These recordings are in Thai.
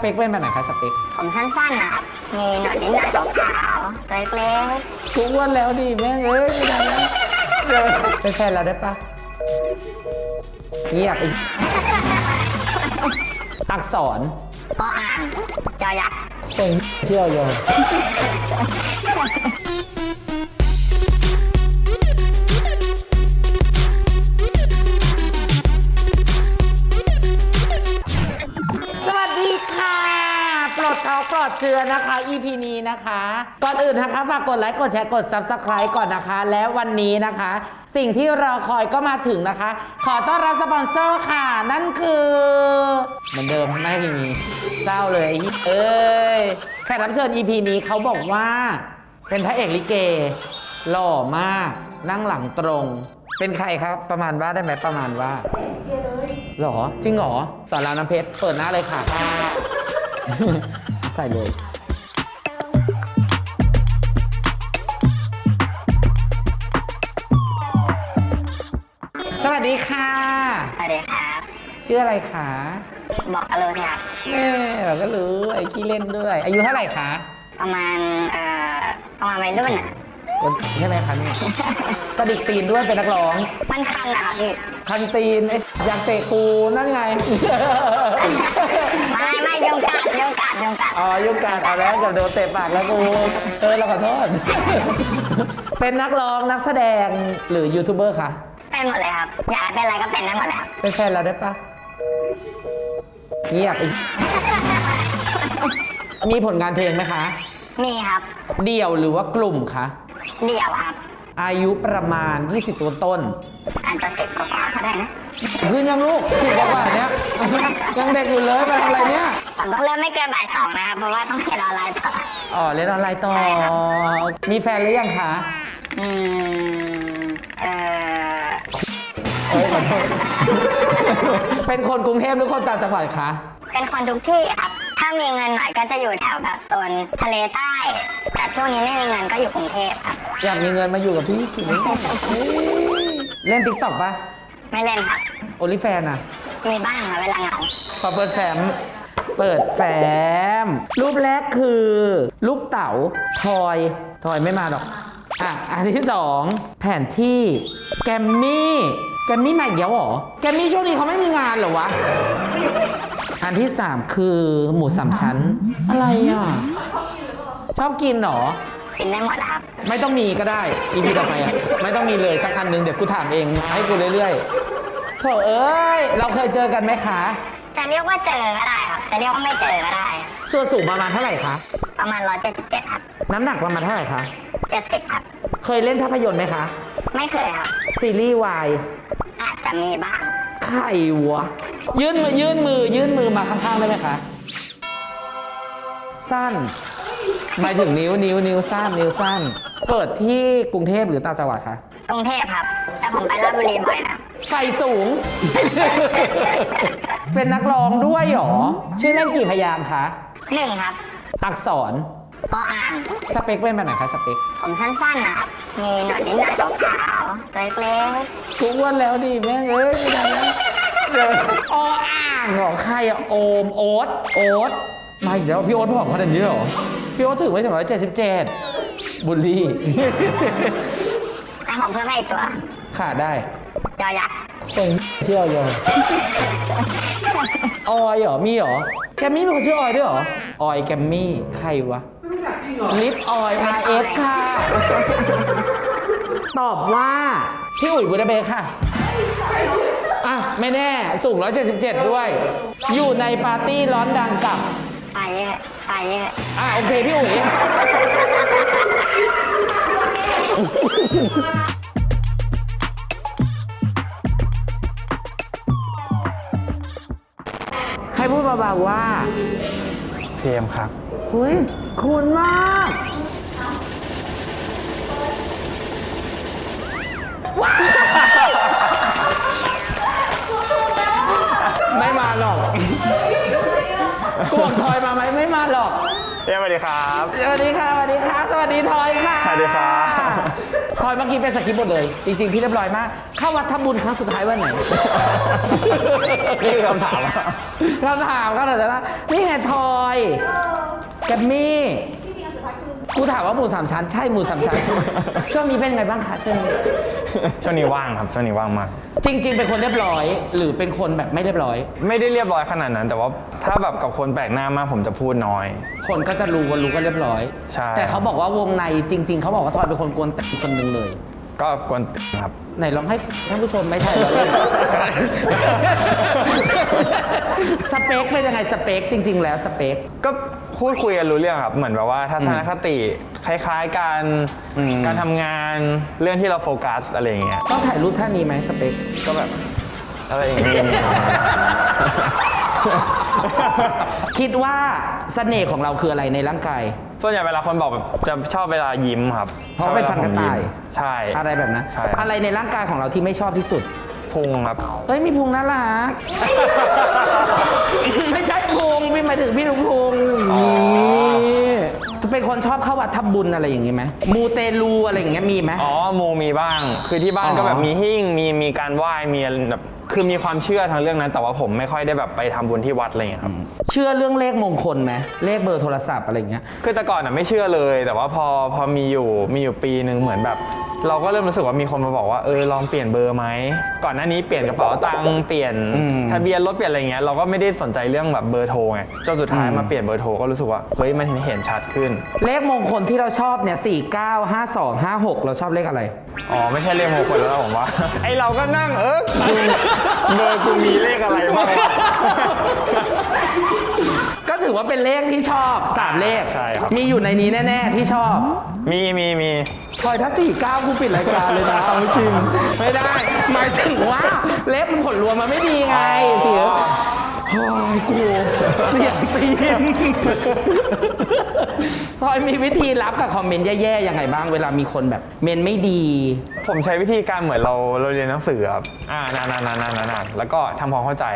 เปคเป็นแบบไหนคะสเปคผมสั้นๆนะครับ มีหนวดนิดหน่อยขาวๆตัวเล็กทุกวันแล้วดิแม่งเอ้ยไม่ได้แล้วเป็นแฟนเราได้ปะเงียบไปอักษรๆก็อ่างจอยักษ์คนเที่ยวโยส เขาปลดเจือนะคะ EP นี้นะคะ ก่อนอื่นนะคะฝากกดไลค์กดแชร์กด Subscribe ก่อนนะคะ และวันนี้นะคะ สิ่งที่เราคอยก็มาถึงนะคะ ขอต้อนรับสปอนเซอร์ค่ะ นั่นคือเหมือนเดิมไม่มีเศร้าเลยไอ้เหี้ยเอ้ยแขกรับเชิญ EP นี้เขาบอกว่า เป็นพระเอกลิเก หล่อมาก นั่งหลังตรง เป็นใครครับ ประมาณว่าได้ไหมประมาณว่าหรอ จริงเหรอสอนรามน้ำเพชร เปิดหน้าเลยค่ะ ใส่เลย สวัสดีค่ะ สวัสดีครับชื่ออะไรคะบอกกันเลยครับแม่เราก็รู้ไอ้ขี้เล่นด้วย อายุเท่าไหร่คะ ประมาณเอ่อประมาณวัยรุ่นอะ คนใช่ไหมคะเนี่ยกระดิกตีนด้วยเป็นนักร้อง มันคันนะครับพี่คันตีนไอ้อยากเตะกูนั่นไง ไม่ไม่ยุงกัดยุงกัดยุงกัดอ๋อยุ่งการเอาแล้วกับโดนเตะปากแล้วกูเออเราขอโทษ เป็นนักร้องนักแสดงหรือยูทูบเบอร์คะเป็นหมดเลยครับอยากเป็นอะไรก็เป็นได้หมดเลยครับเป็นแฟนเราได้ปะเงียบอีกมีผลงานเพลงไหมคะ มีครับ เดี่ยวหรือว่ากลุ่มคะ เดี่ยวครับ อายุประมาณ 20ตัวต้นอาจจะสิบกว่าๆก็ได้นะขึ้นยังลูกสิบกว่าเนี้ยยังเด็กอยู่เลยเป็นอะไรเนี่ยผมต้องเริ่มไม่เกินบ่ายสองนะครับเพราะว่าต้องเรียนออนไลน์ต่ออ๋อเล่นออนไลน์ต่อใช่ครับมีแฟนหรือยังคะอืมเอ่อเอ้ยขอโทษเป็นคนกรุงเทพหรือคนต่างจังหวัดคะเป็นคนทุกที่ครับ ถ้ามีเงินหน่อยก็จะอยู่แถวแบบโซนทะเลใต้ แต่ช่วงนี้ไม่มีเงินก็อยู่กรุงเทพครับ อยากมีเงินมาอยู่กับพี่สิเล่นติ๊กต็อกปะไม่เล่นครับโอลิแฟนอะมีบ้างค่ะเวลาเหงาขอเปิดแฟ้มเปิดแฟ้มรูปแรกคือ ลูกเต๋าทอยทอยไม่มาหรอกอะอันที่สองแผนที่แกมมี่แกมมี่มาอีกแล้วเหรอแกมมี่ช่วงนี้เขาไม่มีงานเหรอวะ อันที่สามคือหมูสามชั้น อะไรอะ ชอบกินเหรอ กินได้หมดครับ ไม่ต้องมีก็ได้ อีพีต่อไปอะ ไม่ต้องมีเลยสักอันหนึ่งเดี๋ยวกูถามเองให้กูเรื่อยๆโถเอ้ย เราเคยเจอกันไหมคะ จะเรียกว่าเจอก็ได้ครับ จะเรียกว่าไม่เจอก็ได้ ส่วนสูงประมาณเท่าไหร่คะ ประมาณ 177 ครับ น้ำหนักประมาณเท่าไหร่คะ 70 ครับ เคยเล่นภาพยนตร์ไหมคะ ไม่เคยครับ ซีรีส์วายอาจจะมีบ้าง ใครวะ ยื่นมือยื่นมือยื่นมือมาข้างๆได้ไหมคะ สั้น หมายถึงนิ้วนิ้วนิ้วสั้นนิ้วสั้น เกิดที่กรุงเทพหรือต่างจังหวัดคะกรุงเทพครับ แต่ผมไปราชบุรีบ่อยนะไฟสูง เป็นนักร้องด้วยเหรอ ชื่อเล่นกี่พยางค์คะ หนึ่งครับอักษรก็อ่าง สเปคเป็นแบบไหนคะสเปคผมสั้นๆนะครับ มีหนวดนิดหน่อยขาวๆตัวเล็กทุกวันแล้วดิแม่งเอ้ยไม่ได้แล้วออ่างเหรอใครอะโอมโอ๊ตโอ๊ตมาอีกแล้วพี่โอ๊ตผอมขนาดนี้เหรอ พี่โอ๊ตถึงไม่ถึงร้อยเจ็ดสิบเจ็ดบุลลี่ๆแล้วผมเพิ่มให้อีกตัวขาดได้ยอยักษ์คนเที่ยวยอออยเหรอ มีเหรอ แกมมี่เป็นคนชื่อออยด้วยเหรอ ออยแกมมี่ ใครวะลิปออย R S ค่ะ ตอบว่า พี่อุ๋ยบูดาเบสค่ะ อะ ไม่แน่ สูง 177 ด้วย อยู่ในปาร์ตี้ร้อนดังกับ ไฟเยอะไฟเยอะอะโอเคพี่อุ๋ยให้พูดเบาๆว่าเทมครับเฮ้ยคุณมากว้ายไม่มาหรอก กวงทอยมาไหมไม่มาหรอกเย้สวัสดีครับ สวัสดีค่ะสวัสดีค่ะสวัสดีทอยค่ะสวัสดีครับพลอยเมื่อกี้เป็นสคริปต์หมดเลย จริง ๆ พี่เรียบร้อยมาก เข้าวัดทำบุญครั้งสุดท้ายวันไหน นี่คือคำถามอะเราถามก็เลยนะนี่ไงทอยแกมมี่ กูถามว่าหมูสามชั้นใช่หมูสามชั้น ช่วงนี้เป็นไงบ้างคะช่วงนี้ช่วงนี้ว่างครับช่วงนี้ว่างมาก จริง ๆ เป็นคนเรียบร้อย หรือเป็นคนแบบไม่เรียบร้อย ไม่ได้เรียบร้อยขนาดนั้น แต่ว่าถ้าแบบกับคนแปลกหน้ามากผมจะพูดน้อย คนก็จะรู้ว่ารู้ก็เรียบร้อย ใช่ แต่เขาบอกว่าวงในจริง ๆเขาบอกว่าทอยเป็นคนกวนแต่คนหนึ่งเลย ก็กวนครับ ไหนลองให้ท่านผู้ชมไม่ใช่เหรอสเปคเป็นยังไงสเปคจริง ๆ แล้วสเปค ก็ พูดคุยกันรู้เรื่องครับ เหมือนแบบว่าทัศนคติคล้ายๆกันอืมการทำงานเรื่องที่เราโฟกัสอะไรอย่างเงี้ยต้องถ่ายรูปท่านี้ไหมสเปค ก็แบบอะไรอย่างเงี้ย คิดว่าเสน่ห์ของเราคืออะไรในร่างกาย ส่วนใหญ่เวลาคนบอกแบบจะชอบเวลายิ้มครับเพราะเป็นฟันกระต่ายใช่ อะไรแบบนั้น ใช่ครับอะไรในร่างกายของเราที่ไม่ชอบที่สุด พุงครับ เฮ้ยมีพุงน่ารัก ไม่ใช่พุงพี่หมายถึงพี่ลุงพุงอ๋อนี่จะเป็นคนชอบเข้าวัดทำบุญอะไรอย่างงี้ไหมมูเตลูอะไรอย่างเงี้ยมีไหม อ๋อโมมีบ้าง คือที่บ้านอ๋อก็แบบมีหิ้งมีมีการไหว้มีอะไรแบบ คือมีความเชื่อทางเรื่องนั้น แต่ว่าผมไม่ค่อยได้แบบไปทำบุญที่วัดอะไรอย่างเงี้ยครับ เชื่อเรื่องเลขมงคลไหมเลขเบอร์โทรศัพท์อะไรอย่างเงี้ย คือแต่ก่อนอะไม่เชื่อเลย แต่ว่าพอพอมีอยู่มีอยู่ปีหนึ่งเหมือนแบบ เราก็เริ่มรู้สึกว่ามีคนมาบอกว่าเออลองเปลี่ยนเบอร์ไหมก่อนหน้านี้เปลี่ยนกระเป๋าตังค์เปลี่ยนอืมทะเบียนรถเปลี่ยนอะไรเงี้ยเราก็ไม่ได้สนใจเรื่องแบบเบอร์โทรไงจนสุดท้ายอืม มาเปลี่ยนเบอร์โทรก็รู้สึกว่าเฮ้ยมันเห็นชัดขึ้นเลขมงคลที่เราชอบเนี่ยสี่เก้าห้าสองห้าหกเราชอบเลขอะไร อ๋อไม่ใช่เลขมงคลแล้วนะผมว่า ไอเราก็นั่งเออกูเบอร์กูมีเลขอะไรบ้างวะ ก็ถือว่าเป็นเลขที่ชอบสามเลขใช่ครับ มีอยู่ในนี้แน่ ๆ ที่ชอบมีมีมี พลอยถ้าสี่เก้ากูปิดรายการเลยนะเอาจริงไม่ได้ หมายถึงว่าเลขมันผลรวมมันไม่ดีไงเสียโอ้ยกูเสียงตีนพ ลอยมีวิธีรับกับคอมเมนต์แย่ๆยังไงบ้างเวลามีคนแบบเมนไม่ดี ผมใช้วิธีการเหมือนเราเราเรียนหนังสือครับอ่านานานานานานานแล้วก็ทำความเข้าใจ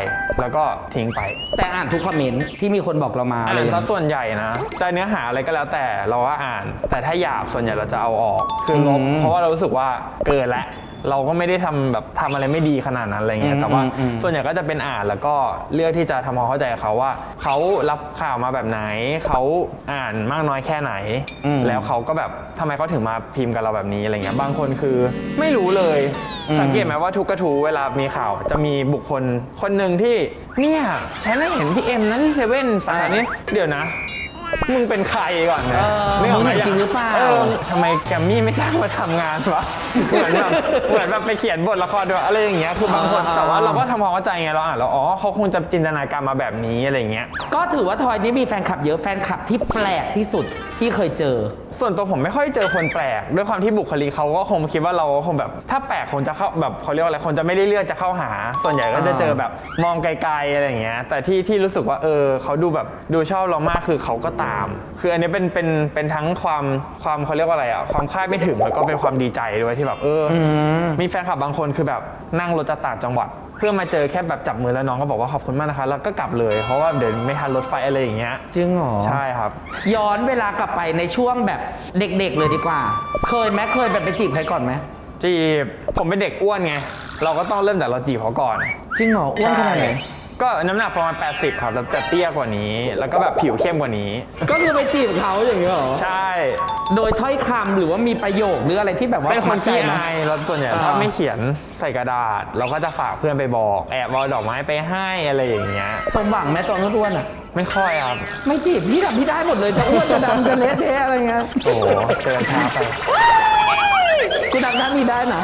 แล้วก็ทิ้งไป แต่อ่านทุกคอมเมนต์ที่มีคนบอกเรามาอะไรอ่านอย่างซะเงี้ย ส่วนใหญ่นะจะเนื้อหาอะไรก็แล้วแต่เราก็อ่าน แต่ถ้าหยาบส่วนใหญ่เราจะเอาออก คือลบอืมเพราะว่าเรารู้สึกว่าเกินแล้วเราก็ไม่ได้ทำแบบทำอะไรไม่ดีขนาดนั้นอะไรเงี้อืยมแต่ว่าอืมอืม ส่วนใหญ่ก็จะเป็นอ่านแล้วก็เลือกที่จะทำความเข้าใจกับเขาว่าเขารับข่าวมาแบบไหนเขาอ่านมากน้อยแค่ไหน อืมแล้วเขาก็แบบทำไมเขาถึงมาพิมพ์กับเราแบบนี้อะไรเงี้ยบางคนคือไม่รู้เลย อืม สังเกตไหมว่าทุกกระทู้เวลามีข่าว จะมีบุคคลคนหนึ่งที่เนี่ยฉันได้เห็นพี่เอ็มนั้นที่เซเว่นสาขานี้เดี๋ยวนะ มึงเป็นใครก่อนนะเออนึกออกไหมึงเห็นจริงหรือเปล่า ทำไมแกรมมี่ไม่จ้างมาทำงานวะ เหมือนแบบเหมือนแบบไปเขียนบทละครด้วยอะไรอย่างเงี้ยคือบางคนอ่า แต่ว่าเราก็ทำความเข้าใจไงเราอ่านแล้วอ๋อเขาคงจะจินตนาการมาแบบนี้อะไรอย่างเงี้ย ก็ถือว่าทอยนี่มีแฟนคลับเยอะแฟนคลับที่แปลกที่สุด ที่เคยเจอ ส่วนตัวผมไม่ค่อยเจอคนแปลก ด้วยความที่บุคลิกเขาก็คงคิดว่าเราคงแบบ ถ้าแปลกคงจะเข้าแบบเขาเรียกว่าอะไรคนจะไม่ได้เลือกจะเข้าหา ส่วนใหญ่ก็จะเจอแบบมองไกลๆอะไรอย่างเงี้ย แต่ที่ที่รู้สึกว่าเออเขาดูแบบดูชอบเรามากคือเขาก็ตาม คืออันนี้เป็นเป็นเป็นทั้งความความเขาเรียกว่าอะไรอะความคาดไม่ถึงแล้วก็เป็นความดีใจด้วยที่แบบเอออมมีแฟนคลับบางคนคือแบบนั่งรถจากต่างจังหวัด เพื่อมาเจอแค่แบบจับมือแล้วน้องก็บอกว่าขอบคุณมากนะคะ แล้วก็กลับเลยเพราะว่าเดี๋ยวไม่ทันรถไฟอะไรอย่างเงี้ยจริงเหรอ ใช่ครับ ย้อนเวลากลับไปในช่วงแบบเด็กๆเลยดีกว่า เคยไหมเคยแบบไปจีบใครก่อนไหมจีบผมเป็นเด็กอ้วนไง เราก็ต้องเริ่มจากเราจีบเขาก่อน จริงเหรออ้วนขนาดไหนใช่ ก็น้ำหนักประมาณ 80 ครับแล้วแต่เตี้ยกว่านี้ แล้วก็แบบผิวเข้มกว่านี้ ก็คือไปจีบเขาอย่างเงี้ยเหรอ ใช่ โดยถ้อยคำหรือว่ามีประโยคหรืออะไรที่แบบว่าเป็นคนมัดใจขี้ไหม อายเราส่วนใหญ่อ่า ถ้าไม่เขียนใส่กระดาษ เราก็จะฝากเพื่อนไปบอก แอบเอาดอกไม้ไปให้อะไรอย่างเงี้ย สมหวังไหมตอนอ้วนๆอะ ไม่ค่อยครับ ไม่จีบพี่ทำพี่ได้หมดเลยจะอ้วนจะดำจะเละเทะอะไรเงี้ยโอ้โหเกินช้าไป กูทำท่านี้ได้นะ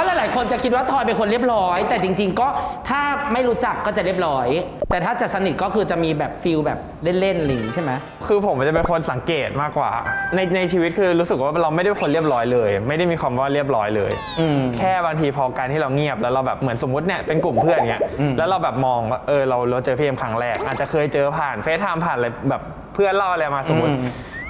ก็หลาย ๆ คนจะคิดว่าทอยเป็นคนเรียบร้อย แต่จริง ๆ ก็ถ้าไม่รู้จักก็จะเรียบร้อย แต่ถ้าจะสนิทก็คือจะมีแบบฟิลแบบเล่นๆหลิงใช่ไหม คือผมจะเป็นคนสังเกตมากกว่า ในในชีวิตคือรู้สึกว่าเราไม่ได้เป็นคนเรียบร้อยเลย ไม่ได้มีความว่าเรียบร้อยเลย อืม แค่บางทีพอการที่เราเงียบแล้วเราแบบเหมือนสมมติเนี่ยเป็นกลุ่มเพื่อนเงี้ยอืมแล้วเราแบบมองว่าเออเราเราเจอพี่เอ็มครั้งแรก อาจจะเคยเจอผ่านเฟซไทม์ผ่านอะไรแบบเพื่อนเล่าอะไรมาสมมติ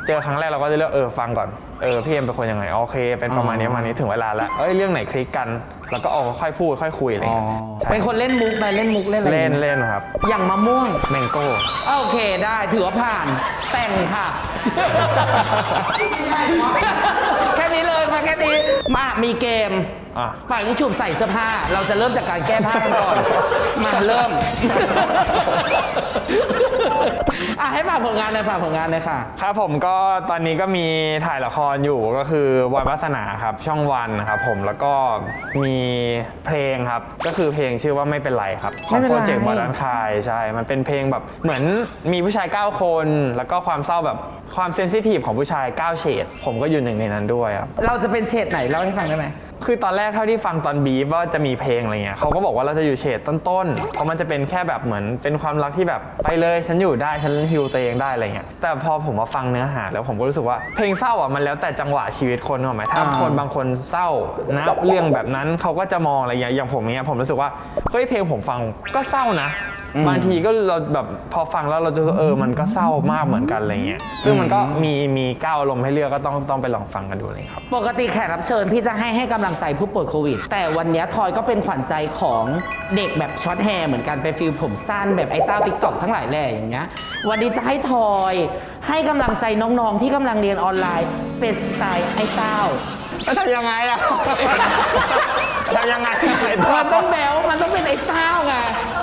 เจอครั้งแรกเราก็จะเลือกเออฟังก่อน เออพี่เอ็มเป็นคนยังไงโอเค เป็นประมาณนี้ประมาณนี้ถึงเวลาแล้วเอ้ยเรื่องไหนคลิกกัน แล้วก็เอาค่อยพูดค่อยคุยอะไรอ๋อเงี้ยใช่เป็นคนเล่นมุกไหมเล่นมุกเล่นอะไรเล่นไหมเล่นครับอย่างมะม่วง แมงโก้โอเคได้ถือว่าผ่านแต่งค่ะ แค่นี้เลยมาแค่นี้มามีเกมอะฝ่ายลูกฉุบใส่เสื้อผ้า เราจะเริ่มจากการแก้ผ้ากันก่อน มาเริ่มอะให้ฝาก ผลงานเลยฝากผลงานเลยค่ะ ครับผมก็ตอนนี้ก็มีถ่ายละครอยู่ก็คือวันวาสนาครับช่องวันนะครับผมแล้วก็มีเพลงครับก็คือเพลงชื่อว่าไม่เป็นไรครับขไม่องเป็นไร โปรเจกต์บอลลันคายใช่ มันเป็นเพลงแบบเหมือนมีผู้ชาย 9 คน แล้วก็ความเศร้าแบบความเซนซิทีฟของผู้ชาย 9 เฉดผมก็อยู่หนึ่งในนั้นด้วยครับ เราจะเป็นเฉดไหนเล่าให้ฟังได้ไหม คือตอนแรกเท่าที่ฟังตอนบีฟว่าจะมีเพลงอะไรเงี้ยเขาก็บอกว่าเราจะอยู่เฉดต้นๆ เพราะมันจะเป็นแค่แบบเหมือนเป็นความรักที่แบบไปเลยฉันอยู่ได้ฉันฮิวตัวเองได้อะไรเงี้ยแต่พอผมมาฟังเนื้อหา แล้วผมก็รู้สึกว่าเพลงเศร้าอะมันแล้วแต่จังหวะชีวิตคนถูกไหมถ้าคนบางคนเศร้านะเรื่องแบบนั้นเขาก็จะมองอะไรเงี้ยอย่างผมเนี้ยผมรู้สึกว่าเฮ้ยเพลงผมฟังก็เศร้านะบางทีก็เราแบบพอฟังแล้วเราจะรู้สึกเออมันก็เศร้ามากเหมือนกันอะไรเงี้ยซึ่งมันก็มีมีก้าวอารมณ์ให้เลือกก็ต้องต้องไปลองฟังกันดูเลยครับ ปกติแขกรับเชิญพี่จะให้ให้กำลังใจผู้ป่วยโควิด แต่วันเนี้ยทอยก็เป็นขวัญใจของเด็กแบบช็อตแฮร์เหมือนกันเป็นฟิลผมสั้นแบบไอ้เต้าติ๊กตอกทั้งหลายแหล่อย่างเงี้ยวันนี้จะให้ทอยให้กำลังใจน้องๆที่กำลังเรียนออนไลน์เป็นสไตล์ไอ้เต้าแล้วทำยังไงล่ะ ทำยังไงไอ้ตัวมันต้องแบวมันต้องเป็นไอ้เต้าไง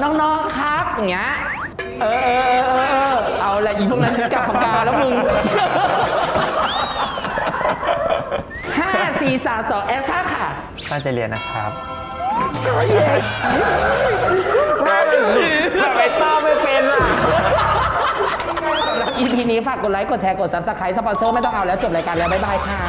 น้องๆครับ อย่างเงี้ย เออเออเออเออเออเอาละอีพวกนั้นกลับปากกาแล้วมึง ห้าสี่สามสองแอคชั่นค่ะน่าจะเรียนนะครับแบบไอ้ต้าไม่เป็นอะ อีพีนี้ฝากกดไลค์ กดแชร์ กด subscribe สปอนเซอร์ไม่ต้องเอาแล้ว จบรายการแล้ว บ๊ายบายค่ะ